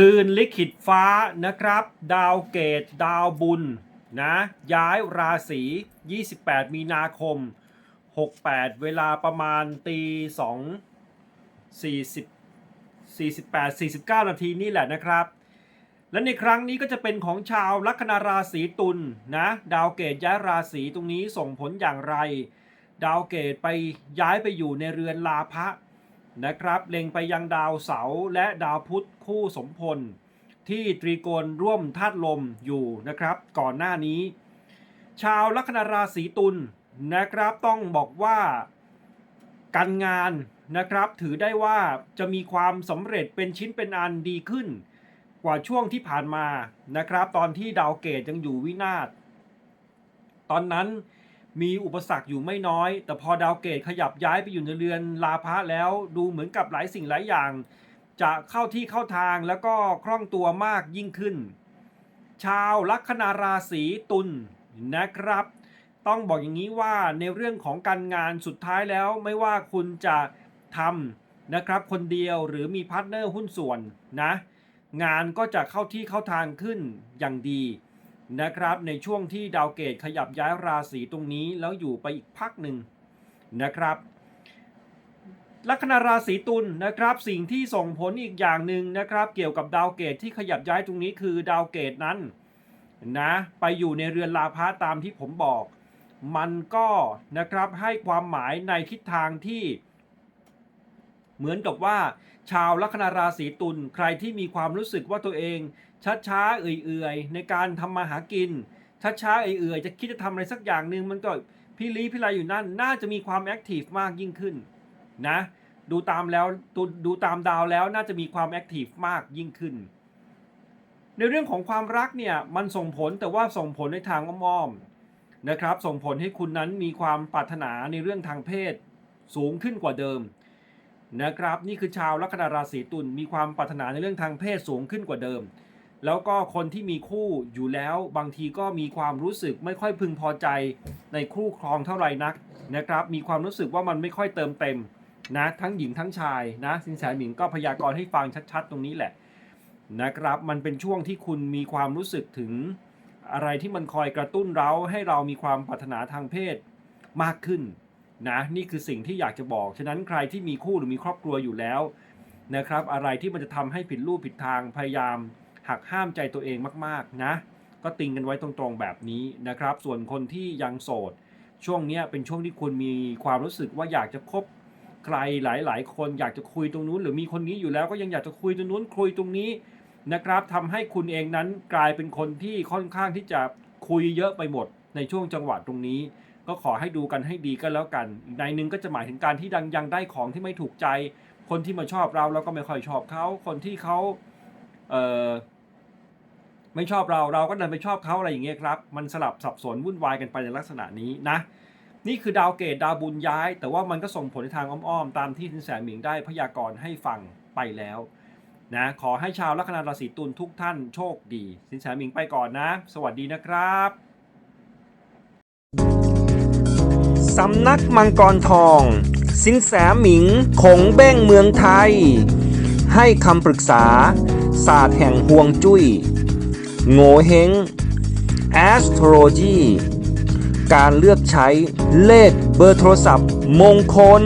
คืนลิขิตฟ้านะครับ ดาวเกตดาวบุญนะย้ายราศี 28 มีนาคม 68 เวลาประมาณตี2 40 48 49 นาทีนี่แหละนะครับ และในครั้งนี้ก็จะเป็นของชาวลัคนาราศีตุลนะ ดาวเกตย้ายราศีตรงนี้ส่งผลอย่างไร ดาวเกตไปย้ายไปอยู่ในเรือนลาภะ นะครับ เล็งไปยังดาวเสาร์และดาวพุธคู่สมพล ที่ตรีโกณร่วมธาตุลมอยู่นะครับ ก่อนหน้านี้ ชาวลัคนาราศีตุลนะครับต้องบอกว่าการงานนะครับถือได้ว่าจะมีความสำเร็จเป็นชิ้นเป็นอันดีขึ้น กว่าช่วงที่ผ่านมานะครับ ตอนที่ดาวเกตยังอยู่วินาศตอนนั้น มีอุปสรรคอยู่ไม่น้อย แต่พอดาวเกตขยับย้ายไปอยู่ในเรือนลาภะแล้วดูเหมือนกับหลายสิ่งหลายอย่าง จะเข้าที่เข้าทางแล้วก็คล่องตัวมากยิ่งขึ้น ชาวลัคนาราศีตุลนะครับ ต้องบอกอย่างนี้ว่าในเรื่องของการงานสุดท้ายแล้วไม่ว่าคุณจะทำนะครับ คนเดียวหรือมีพาร์ทเนอร์หุ้นส่วนนะ งานก็จะเข้าที่เข้าทางขึ้นอย่างดี นะครับ ในช่วงที่ดาวเกตขยับย้ายราศีตรงนี้แล้วอยู่ไปอีกพักหนึ่งนะครับลัคนาราศีตุลนะครับสิ่งที่ส่งผลอีกอย่างหนึ่งนะครับ เกี่ยวกับดาวเกตที่ขยับย้ายตรงนี้คือดาวเกตนั้นนะไปอยู่ในเรือนลาภะตามที่ผมบอก มันก็นะครับให้ความหมายในทิศทางที่ เหมือนกับว่า ชาวลัคนาราศีตุลใครที่มีความรู้สึกว่าตัวเองช้าช้าๆเอื่อยๆในการทำมาหากินช้าช้าๆเอื่อยๆจะคิดจะทำอะไรสักอย่างหนึ่งมันก็พี่ลีพี่ไรอยู่นั่นน่าจะมีความแอคทีฟมากยิ่งขึ้นนะดูตามแล้วดูดูตามดาวแล้วน่าจะมีความแอคทีฟมากยิ่งขึ้น ในเรื่องของความรักเนี่ยมันส่งผลแต่ว่าส่งผลในทางอ้อมๆนะครับ ส่งผลให้คุณนั้นมีความปรารถนาในเรื่องทางเพศสูงขึ้นกว่าเดิม นะครับ นี่คือชาวลัคนาราศีตุลมีความปรารถนาในเรื่องทางเพศสูงขึ้นกว่าเดิม แล้วก็คนที่มีคู่อยู่แล้วบางทีก็มีความรู้สึกไม่ค่อยพึงพอใจในคู่ครองเท่าไหร่นักนะครับ มีความรู้สึกว่ามันไม่ค่อยเติมเต็มนะทั้งหญิงทั้งชายนะสินแสหมิงก็พยากรณ์ให้ฟังชัดๆ ตรงนี้แหละนะครับ มันเป็นช่วงที่คุณมีความรู้สึกถึงอะไรที่มันคอยกระตุ้นเราให้เรามีความปรารถนาทางเพศมากขึ้น นะนี่คือสิ่งที่อยากจะบอก ฉะนั้นใครที่มีคู่หรือมีครอบครัวอยู่แล้วนะครับ อะไรที่มันจะทำให้ผิดรูปผิดทางพยายามหักห้ามใจตัวเองมากๆนะ ก็ติงกันไว้ตรงๆแบบนี้นะครับ ส่วนคนที่ยังโสด ช่วงเนี้ยเป็นช่วงที่คุณมีความรู้สึกว่าอยากจะคบใครหลาย ๆ คนอยากจะคุยตรงนู้น หรือมีคนนี้อยู่แล้วก็ยังอยากจะคุยตรงนู้นคุยตรงนี้นะครับทำให้คุณเองนั้นกลายเป็นคนที่ค่อนข้างที่จะคุยเยอะไปหมดในช่วงจังหวะตรงนี้ ก็ขอให้ดูกันให้ดีก็แล้วกัน ในหนึ่งก็จะหมายถึงการที่ดังยังได้ของที่ไม่ถูกใจ คนที่มาชอบเราเราก็ไม่ค่อยชอบเขาคนที่เขาเอ่อไม่ชอบเราเราก็ดันไปชอบเขาอะไรอย่างเงี้ยครับ มันสลับสับสนวุ่นวายกันไปในลักษณะนี้นะ นี่คือดาวเกตดาวบุญย้าย แต่ว่ามันก็ส่งผลในทางอ้อมๆ ตามที่สินแสหมิงได้พยากรณ์ให้ฟังไปแล้วนะขอให้ชาวลัคนาราศีตุลทุกท่านโชคดี สินแสหมิงไปก่อนนะ สวัสดีนะครับ สำนักมังกรทอง สินแสหมิงขงเบ้งเมืองไทย ให้คำปรึกษา ศาสตร์แห่งห่วงจุย้ย โงเฮง astrology การเลือกใช้เลขเบอร์โทรศัพท์มงคล